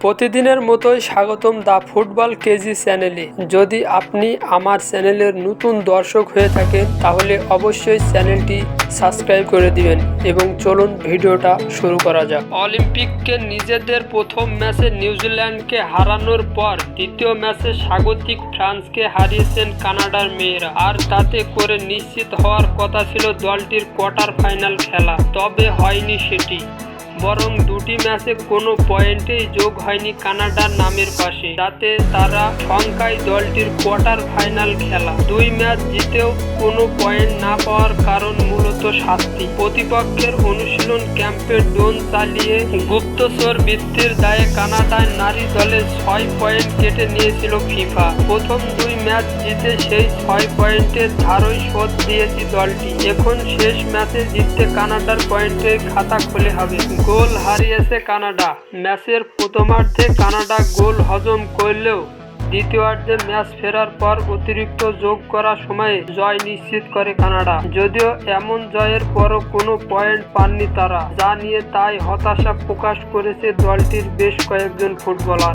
প্রতিদিনের মতোই স্বাগতম দা ফুটবল কেজি চ্যানেলে। যদি আপনি আমার চ্যানেলের নতুন দর্শক হয়ে থাকেন, তাহলে অবশ্যই চ্যানেলটি সাবস্ক্রাইব করে দিবেন এবং চলুন ভিডিওটা শুরু করা যাক। অলিম্পিককে নিজেদের প্রথম ম্যাচে নিউজিল্যান্ডকে হারানোর পর দ্বিতীয় ম্যাচে স্বাগতিক ফ্রান্সকে হারিয়েছেন কানাডার মেয়েরা। আর তাতে করে নিশ্চিত হওয়ার কথা ছিল দলটির কোয়ার্টার ফাইনাল খেলা। তবে হয়নি সেটি। বরং দুটি ম্যাচে কোনো পয়েন্টেই যোগ হয়নি কানাডার নামের পাশে। যাতে তারা সংখ্যায় দলটির কোয়ার্টার ফাইনাল খেলা। দুই ম্যাচ জিতেও কোনো পয়েন্ট না পাওয়ার কারণ মূলত শাস্তি। প্রতিপক্ষের অনুশীলন ক্যাম্পে ডোন চালিয়ে গুপ্তচর বৃত্তির দায়ে কানাডায় নারী দলের ছয় পয়েন্ট কেটে নিয়েছিল ফিফা। প্রথম দুই ম্যাচ জিতে সেই ছয় পয়েন্টের ধারই শোধ দিয়েছে দলটি। এখন শেষ ম্যাচে জিততে কানাডার পয়েন্টের খাতা খুলে হবে। গোল হারিয়েছে কানাডা। ম্যাচের প্রথমার্ধে কানাডা গোল হজম করলেও দ্বিতীয়ার্ধে ম্যাচ ফেরার পর অতিরিক্ত যোগ করা সময়ে জয় নিশ্চিত করে কানাডা। যদিও এমন জয়ের পরও কোনো পয়েন্ট পাননি তারা। যা নিয়ে তাই হতাশা প্রকাশ করেছে দলটির বেশ কয়েকজন ফুটবলার।